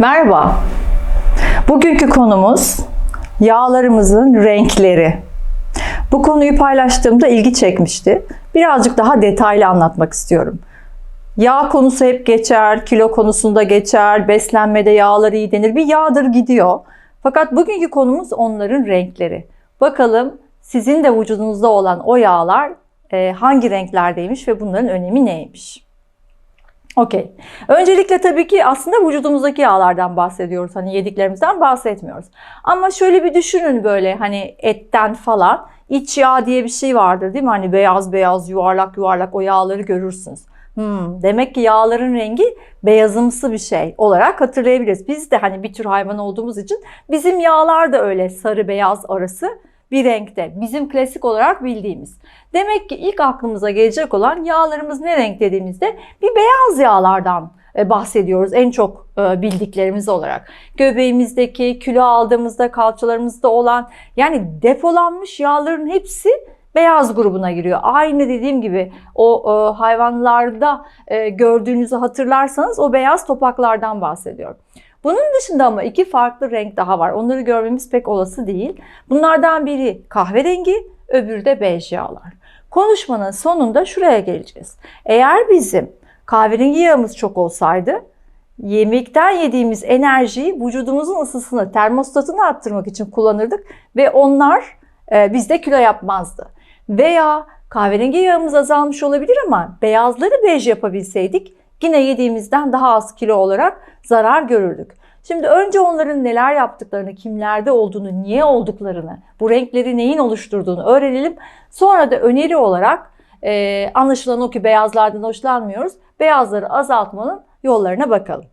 Merhaba. Bugünkü konumuz yağlarımızın renkleri. Bu konuyu paylaştığımda ilgi çekmişti. Birazcık daha detaylı anlatmak istiyorum. Yağ konusu hep geçer, kilo konusunda geçer, beslenmede yağlar iyi denir. Bir yağdır gidiyor. Fakat bugünkü konumuz onların renkleri. Bakalım sizin de vücudunuzda olan o yağlar e, hangi renklerdeymiş ve bunların önemi neymiş? Okey. Öncelikle tabii ki aslında vücudumuzdaki yağlardan bahsediyoruz. Hani yediklerimizden bahsetmiyoruz. Ama şöyle bir düşünün böyle hani etten falan. İç yağ diye bir şey vardır değil mi? Hani beyaz beyaz yuvarlak yuvarlak o yağları görürsünüz. Hmm, demek ki yağların rengi beyazımsı bir şey olarak hatırlayabiliriz. Biz de hani bir tür hayvan olduğumuz için bizim yağlar da öyle sarı beyaz arası bir renkte. Bizim klasik olarak bildiğimiz. Demek ki ilk aklımıza gelecek olan yağlarımız ne renk dediğimizde bir beyaz yağlardan e, bahsediyoruz en çok e, bildiklerimiz olarak. Göbeğimizdeki, kilo aldığımızda, kalçalarımızda olan yani depolanmış yağların hepsi beyaz grubuna giriyor. Aynı dediğim gibi o e, hayvanlarda gördüğünüzü hatırlarsanız o beyaz topaklardan bahsediyorum. Bunun dışında ama iki farklı renk daha var. Onları görmemiz pek olası değil. Bunlardan biri kahverengi, öbürü de bej yağlar. Konuşmanın sonunda şuraya geleceğiz. Eğer bizim kahverengi yağımız çok olsaydı yemekten yediğimiz enerjiyi vücudumuzun ısısını, termostatını arttırmak için kullanırdık ve onlar e, bizde kilo yapmazdı. Veya kahverengi yağımız azalmış olabilir ama beyazları bej yapabilseydik yine yediğimizden daha az kilo olarak zarar görürdük. Şimdi önce onların neler yaptıklarını, kimlerde olduğunu, niye olduklarını, bu renkleri neyin oluşturduğunu öğrenelim. Sonra da öneri olarak e, anlaşılan o ki beyazlardan hoşlanmıyoruz. Beyazları azaltmanın yollarına bakalım.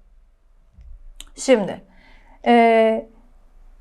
Şimdi e,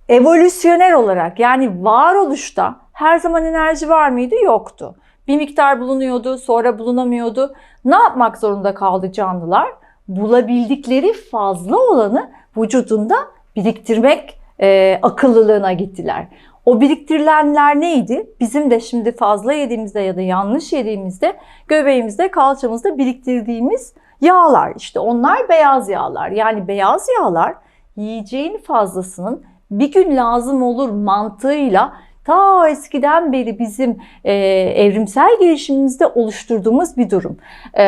evolüsyoner olarak yani varoluşta her zaman enerji var mıydı? Yoktu. Bir miktar bulunuyordu, sonra bulunamıyordu. Ne yapmak zorunda kaldı canlılar? Bulabildikleri fazla olanı vücudunda biriktirmek e, akıllılığına gittiler. O biriktirilenler neydi? Bizim de şimdi fazla yediğimizde ya da yanlış yediğimizde göbeğimizde, kalçamızda biriktirdiğimiz yağlar. İşte onlar beyaz yağlar. Yani beyaz yağlar yiyeceğin fazlasının bir gün lazım olur mantığıyla ta eskiden beri bizim e, evrimsel gelişimimizde oluşturduğumuz bir durum. E,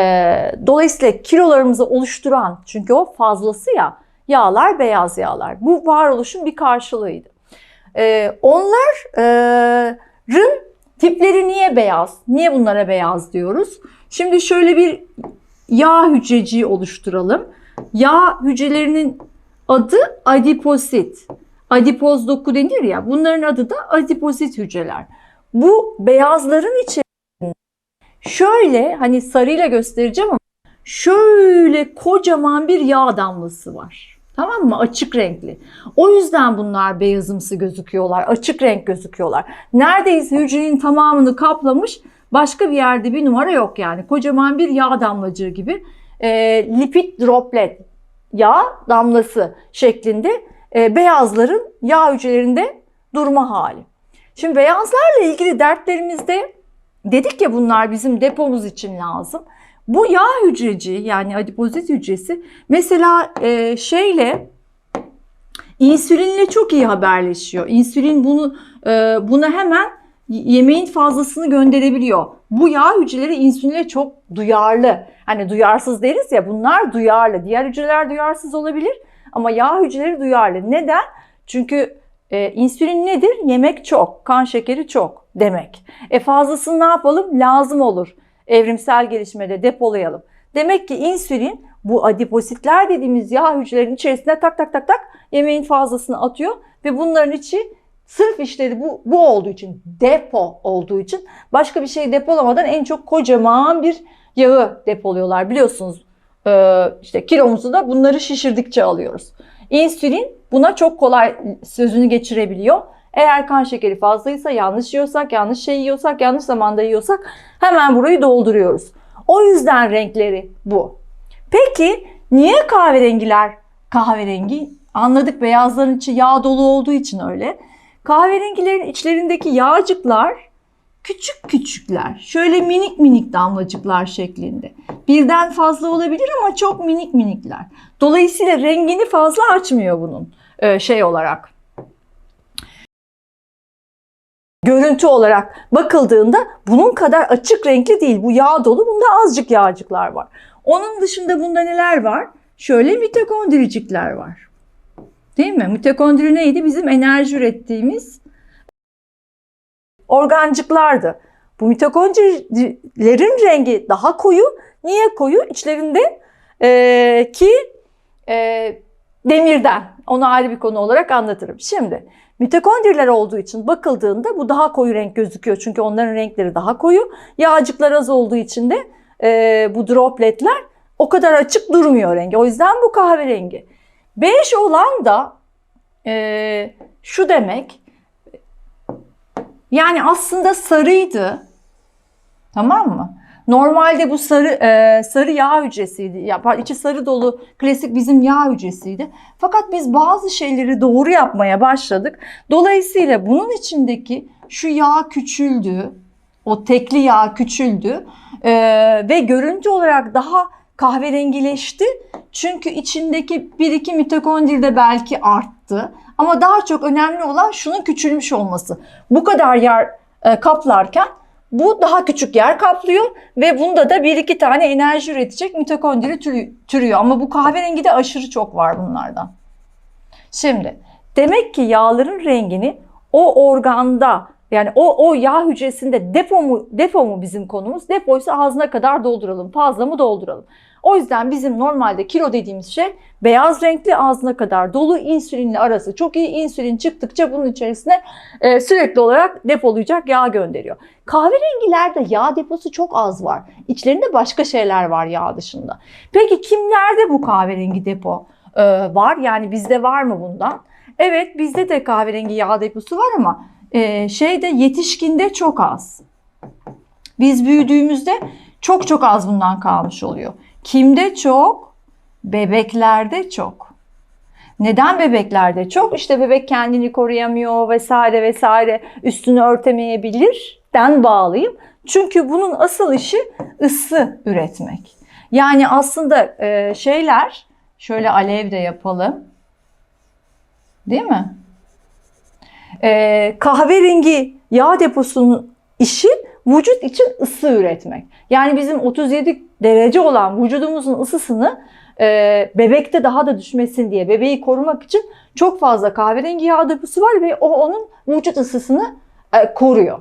dolayısıyla kilolarımızı oluşturan çünkü o fazlası ya yağlar beyaz yağlar. Bu varoluşun bir karşılığıydı. E, onların tipleri niye beyaz? Niye bunlara beyaz diyoruz? Şimdi şöyle bir yağ hücreciği oluşturalım. Yağ hücrelerinin adı adiposit. Adipoz doku denir ya bunların adı da adipozit hücreler. Bu beyazların içerisinde şöyle hani sarıyla göstereceğim ama şöyle kocaman bir yağ damlası var. Tamam mı? Açık renkli. O yüzden bunlar beyazımsı gözüküyorlar. Açık renk gözüküyorlar. Neredeyse hücrenin tamamını kaplamış başka bir yerde bir numara yok yani. Kocaman bir yağ damlacığı gibi. E, lipid droplet yağ damlası şeklinde beyazların yağ hücrelerinde durma hali. Şimdi beyazlarla ilgili dertlerimizde dedik ya bunlar bizim depomuz için lazım. Bu yağ hücreci yani adipozit hücresi mesela e, şeyle insülinle çok iyi haberleşiyor. İnsülin bunu e, buna hemen yemeğin fazlasını gönderebiliyor. Bu yağ hücreleri insüline çok duyarlı. Hani duyarsız deriz ya bunlar duyarlı. Diğer hücreler duyarsız olabilir ama yağ hücreleri duyarlı. Neden? Çünkü e, insülin nedir? Yemek çok, kan şekeri çok demek. E fazlasını ne yapalım? Lazım olur. Evrimsel gelişmede depolayalım. Demek ki insülin bu adipositler dediğimiz yağ hücrelerinin içerisine tak tak tak tak yemeğin fazlasını atıyor ve bunların içi sırf işleri bu, bu olduğu için depo olduğu için başka bir şey depolamadan en çok kocaman bir yağı depoluyorlar biliyorsunuz işte kilomuzu da bunları şişirdikçe alıyoruz. İnsülin buna çok kolay sözünü geçirebiliyor. Eğer kan şekeri fazlaysa, yanlış yiyorsak, yanlış şey yiyorsak, yanlış zamanda yiyorsak hemen burayı dolduruyoruz. O yüzden renkleri bu. Peki niye kahverengiler kahverengi? Anladık beyazların içi yağ dolu olduğu için öyle. Kahverengilerin içlerindeki yağcıklar küçük küçükler. Şöyle minik minik damlacıklar şeklinde. birden fazla olabilir ama çok minik minikler. Dolayısıyla rengini fazla açmıyor bunun e, şey olarak. Görüntü olarak bakıldığında bunun kadar açık renkli değil. Bu yağ dolu. Bunda azıcık yağcıklar var. Onun dışında bunda neler var? Şöyle mitokondricikler var. Değil mi? Mitokondri neydi? Bizim enerji ürettiğimiz organcıklardı. Bu mitokondrilerin rengi daha koyu. Niye koyu? İçlerinde e, ki e, demirden. Onu ayrı bir konu olarak anlatırım. Şimdi mitokondriler olduğu için bakıldığında bu daha koyu renk gözüküyor. Çünkü onların renkleri daha koyu. Yağcıklar az olduğu için de e, bu dropletler o kadar açık durmuyor rengi. O yüzden bu kahverengi. Bej olan da e, şu demek yani aslında sarıydı. Tamam mı? Normalde bu sarı e, sarı yağ hücresiydi. Ya, içi sarı dolu klasik bizim yağ hücresiydi. Fakat biz bazı şeyleri doğru yapmaya başladık. Dolayısıyla bunun içindeki şu yağ küçüldü. O tekli yağ küçüldü. E, ve görüntü olarak daha kahverengileşti. Çünkü içindeki bir iki mitokondri de belki arttı. Ama daha çok önemli olan şunun küçülmüş olması. Bu kadar yer e, kaplarken bu daha küçük yer kaplıyor ve bunda da bir iki tane enerji üretecek mitokondri türü, türüyor. Ama bu kahverengi de aşırı çok var bunlardan. Şimdi demek ki yağların rengini o organda yani o, o yağ hücresinde depo mu, depo mu bizim konumuz? Depoysa ağzına kadar dolduralım. Fazla mı dolduralım? O yüzden bizim normalde kilo dediğimiz şey beyaz renkli ağzına kadar dolu insülinle arası çok iyi. İnsülin çıktıkça bunun içerisine e, sürekli olarak depolayacak yağ gönderiyor. Kahverengilerde yağ deposu çok az var. İçlerinde başka şeyler var yağ dışında. Peki kimlerde bu kahverengi depo e, var? Yani bizde var mı bundan? Evet bizde de kahverengi yağ deposu var ama e, şeyde yetişkinde çok az. Biz büyüdüğümüzde çok çok az bundan kalmış oluyor. Kimde çok? Bebeklerde çok. Neden bebeklerde çok? İşte bebek kendini koruyamıyor vesaire vesaire üstünü örtemeyebilir den bağlıyım. Çünkü bunun asıl işi ısı üretmek. Yani aslında e, şeyler şöyle alev de yapalım. Değil mi? E, kahverengi yağ deposunun işi vücut için ısı üretmek. Yani bizim 37 derece olan vücudumuzun ısısını e, bebekte daha da düşmesin diye bebeği korumak için çok fazla kahverengi yağ deposu var ve o onun vücut ısısını e, koruyor.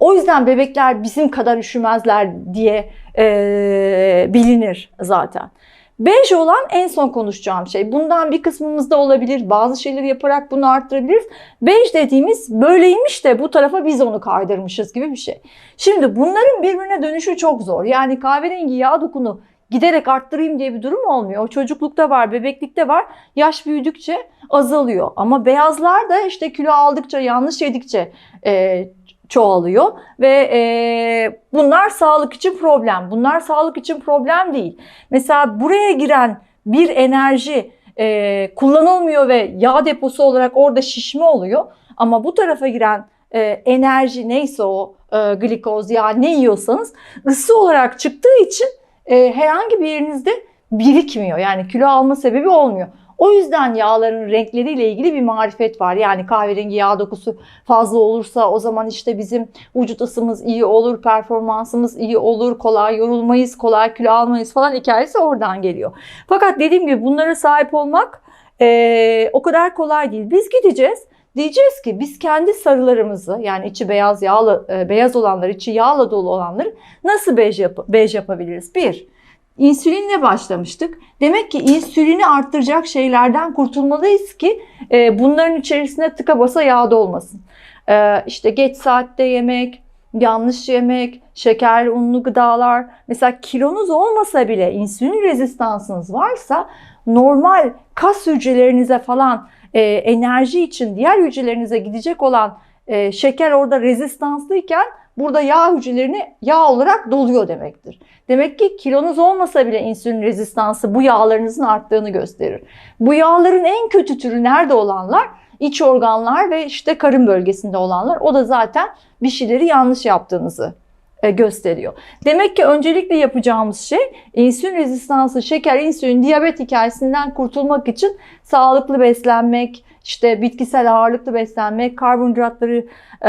O yüzden bebekler bizim kadar üşümezler diye e, bilinir zaten. Bej olan en son konuşacağım şey. Bundan bir kısmımızda olabilir. Bazı şeyleri yaparak bunu arttırabiliriz. Bej dediğimiz böyleymiş de bu tarafa biz onu kaydırmışız gibi bir şey. Şimdi bunların birbirine dönüşü çok zor. Yani kahverengi yağ dokunu giderek arttırayım diye bir durum olmuyor. O çocuklukta var, bebeklikte var. Yaş büyüdükçe azalıyor. Ama beyazlar da işte kilo aldıkça, yanlış yedikçe e, çoğalıyor ve e, bunlar sağlık için problem. Bunlar sağlık için problem değil. Mesela buraya giren bir enerji e, kullanılmıyor ve yağ deposu olarak orada şişme oluyor. Ama bu tarafa giren e, enerji neyse o e, glikoz yağ ne yiyorsanız ısı olarak çıktığı için e, herhangi bir yerinizde birikmiyor. Yani kilo alma sebebi olmuyor. O yüzden yağların renkleriyle ilgili bir marifet var. Yani kahverengi yağ dokusu fazla olursa o zaman işte bizim vücut ısımız iyi olur, performansımız iyi olur, kolay yorulmayız, kolay kilo almayız falan hikayesi oradan geliyor. Fakat dediğim gibi bunlara sahip olmak e, o kadar kolay değil. Biz gideceğiz. Diyeceğiz ki biz kendi sarılarımızı yani içi beyaz yağlı beyaz olanları, içi yağla dolu olanları nasıl bej, yap bej yapabiliriz? Bir, İnsülinle başlamıştık. Demek ki insülini arttıracak şeylerden kurtulmalıyız ki e, bunların içerisine tıka basa yağ da olmasın. E, işte geç saatte yemek, yanlış yemek, şekerli unlu gıdalar. Mesela kilonuz olmasa bile insülin rezistansınız varsa normal kas hücrelerinize falan e, enerji için diğer hücrelerinize gidecek olan e, şeker orada rezistanslıyken burada yağ hücrelerini yağ olarak doluyor demektir. Demek ki kilonuz olmasa bile insülin rezistansı bu yağlarınızın arttığını gösterir. Bu yağların en kötü türü nerede olanlar? İç organlar ve işte karın bölgesinde olanlar. O da zaten bir şeyleri yanlış yaptığınızı e, gösteriyor. Demek ki öncelikle yapacağımız şey insülin rezistansı, şeker, insülin, diyabet hikayesinden kurtulmak için sağlıklı beslenmek, işte bitkisel ağırlıklı beslenmek, karbonhidratları, e,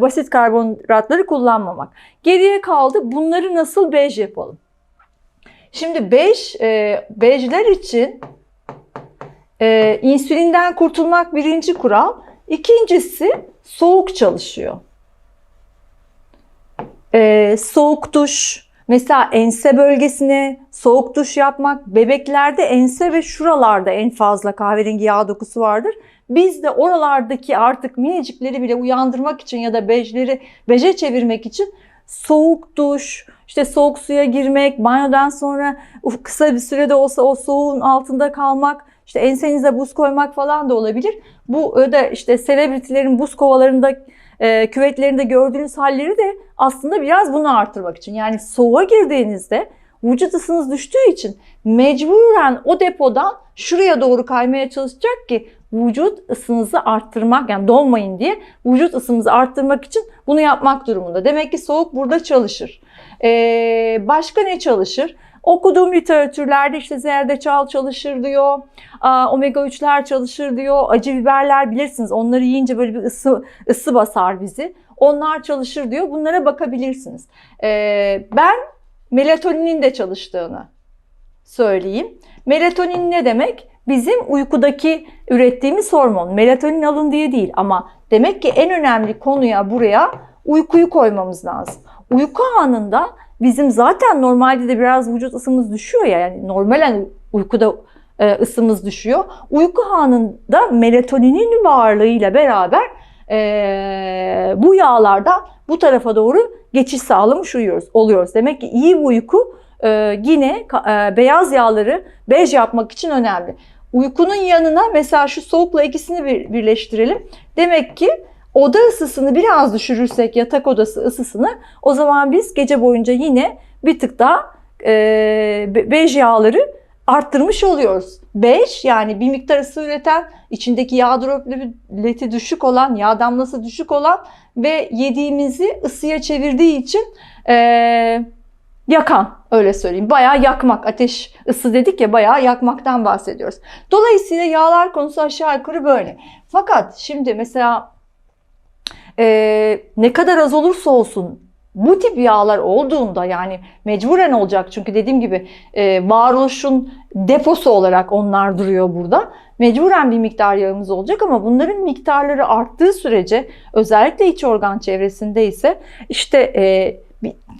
basit karbonhidratları kullanmamak. Geriye kaldı bunları nasıl bej yapalım? Şimdi bej, e, bejler için e, insülinden kurtulmak birinci kural. İkincisi soğuk çalışıyor. E, soğuk duş, mesela ense bölgesine soğuk duş yapmak. Bebeklerde ense ve şuralarda en fazla kahverengi yağ dokusu vardır. Biz de oralardaki artık minicikleri bile uyandırmak için ya da bejleri beje çevirmek için soğuk duş, işte soğuk suya girmek, banyodan sonra kısa bir sürede olsa o soğuğun altında kalmak, işte ensenize buz koymak falan da olabilir. Bu da işte selebritilerin buz kovalarında, e, küvetlerinde gördüğünüz halleri de aslında biraz bunu artırmak için. Yani soğuğa girdiğinizde vücut ısınız düştüğü için mecburen o depodan şuraya doğru kaymaya çalışacak ki vücut ısınızı arttırmak yani donmayın diye vücut ısımızı arttırmak için bunu yapmak durumunda. Demek ki soğuk burada çalışır. Ee, başka ne çalışır? Okuduğum literatürlerde işte zerdeçal çalışır diyor, omega 3'ler çalışır diyor, acı biberler bilirsiniz onları yiyince böyle bir ısı, ısı basar bizi. Onlar çalışır diyor. Bunlara bakabilirsiniz. Ee, ben melatoninin de çalıştığını söyleyeyim. Melatonin ne demek? Bizim uykudaki ürettiğimiz hormon. Melatonin alın diye değil ama demek ki en önemli konuya buraya uykuyu koymamız lazım. Uyku anında bizim zaten normalde de biraz vücut ısımız düşüyor ya yani normalen uykuda e, ısımız düşüyor. Uyku anında melatoninin varlığıyla beraber e, bu yağlardan bu tarafa doğru geçiş sağlamış uyuyoruz, oluyoruz. Demek ki iyi uyku e, yine e, beyaz yağları bej yapmak için önemli. Uykunun yanına mesela şu soğukla ikisini bir, birleştirelim. Demek ki oda ısısını biraz düşürürsek yatak odası ısısını o zaman biz gece boyunca yine bir tık daha e, bej yağları arttırmış oluyoruz. 5 yani bir miktar ısı üreten, içindeki yağ dropleti düşük olan, yağ damlası düşük olan ve yediğimizi ısıya çevirdiği için e, yakan öyle söyleyeyim. Bayağı yakmak, ateş ısı dedik ya bayağı yakmaktan bahsediyoruz. Dolayısıyla yağlar konusu aşağı yukarı böyle. Fakat şimdi mesela e, ne kadar az olursa olsun bu tip yağlar olduğunda yani mecburen olacak çünkü dediğim gibi e, varoluşun deposu olarak onlar duruyor burada. Mecburen bir miktar yağımız olacak ama bunların miktarları arttığı sürece özellikle iç organ çevresinde ise işte e,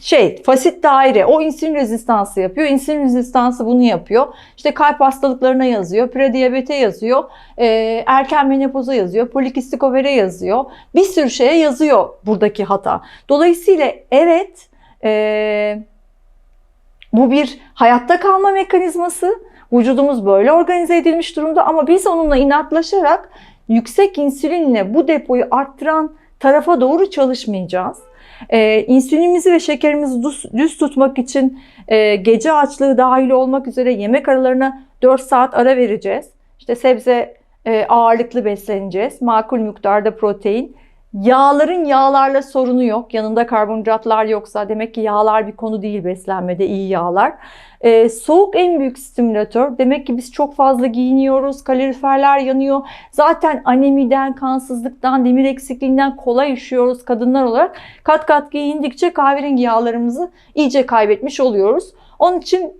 şey fasit daire o insülin rezistansı yapıyor. İnsülin rezistansı bunu yapıyor. İşte kalp hastalıklarına yazıyor, prediyabete yazıyor, e, erken menopoza yazıyor, polikistik overe yazıyor. Bir sürü şeye yazıyor buradaki hata. Dolayısıyla evet e, bu bir hayatta kalma mekanizması. Vücudumuz böyle organize edilmiş durumda ama biz onunla inatlaşarak yüksek insülinle bu depoyu arttıran tarafa doğru çalışmayacağız. Ee, insülinimizi ve şekerimizi düz, düz tutmak için e, gece açlığı dahil olmak üzere yemek aralarına 4 saat ara vereceğiz. İşte sebze e, ağırlıklı besleneceğiz. Makul miktarda protein. Yağların yağlarla sorunu yok. Yanında karbonhidratlar yoksa demek ki yağlar bir konu değil beslenmede iyi yağlar. Ee, soğuk en büyük stimülatör. Demek ki biz çok fazla giyiniyoruz, kaloriferler yanıyor. Zaten anemiden, kansızlıktan, demir eksikliğinden kolay üşüyoruz kadınlar olarak. Kat kat giyindikçe kahverengi yağlarımızı iyice kaybetmiş oluyoruz. Onun için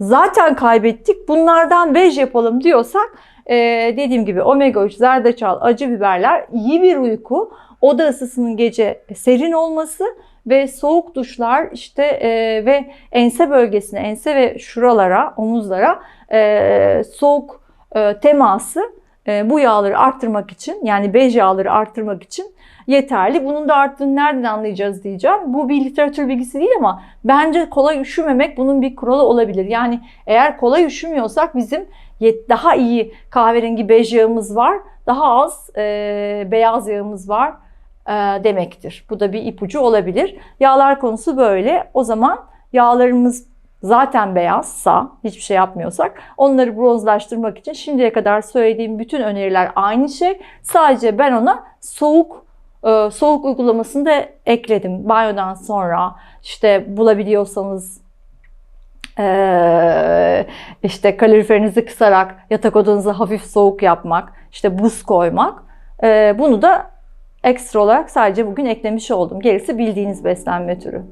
zaten kaybettik. Bunlardan bej yapalım diyorsak e, dediğim gibi omega 3, zerdeçal, acı biberler, iyi bir uyku, oda ısısının gece serin olması ve soğuk duşlar işte e, ve ense bölgesine, ense ve şuralara, omuzlara e, soğuk e, teması e, bu yağları arttırmak için yani bej yağları arttırmak için yeterli. Bunun da arttığını nereden anlayacağız diyeceğim. Bu bir literatür bilgisi değil ama bence kolay üşümemek bunun bir kuralı olabilir. Yani eğer kolay üşümüyorsak bizim daha iyi kahverengi bej yağımız var, daha az e, beyaz yağımız var e, e, demektir. Bu da bir ipucu olabilir. Yağlar konusu böyle. O zaman yağlarımız zaten beyazsa, hiçbir şey yapmıyorsak onları bronzlaştırmak için şimdiye kadar söylediğim bütün öneriler aynı şey. Sadece ben ona soğuk e, soğuk uygulamasını da ekledim. Banyodan sonra işte bulabiliyorsanız e, işte kaloriferinizi kısarak yatak odanızı hafif soğuk yapmak, işte buz koymak. Bunu da Ekstra olarak sadece bugün eklemiş oldum. Gerisi bildiğiniz beslenme türü.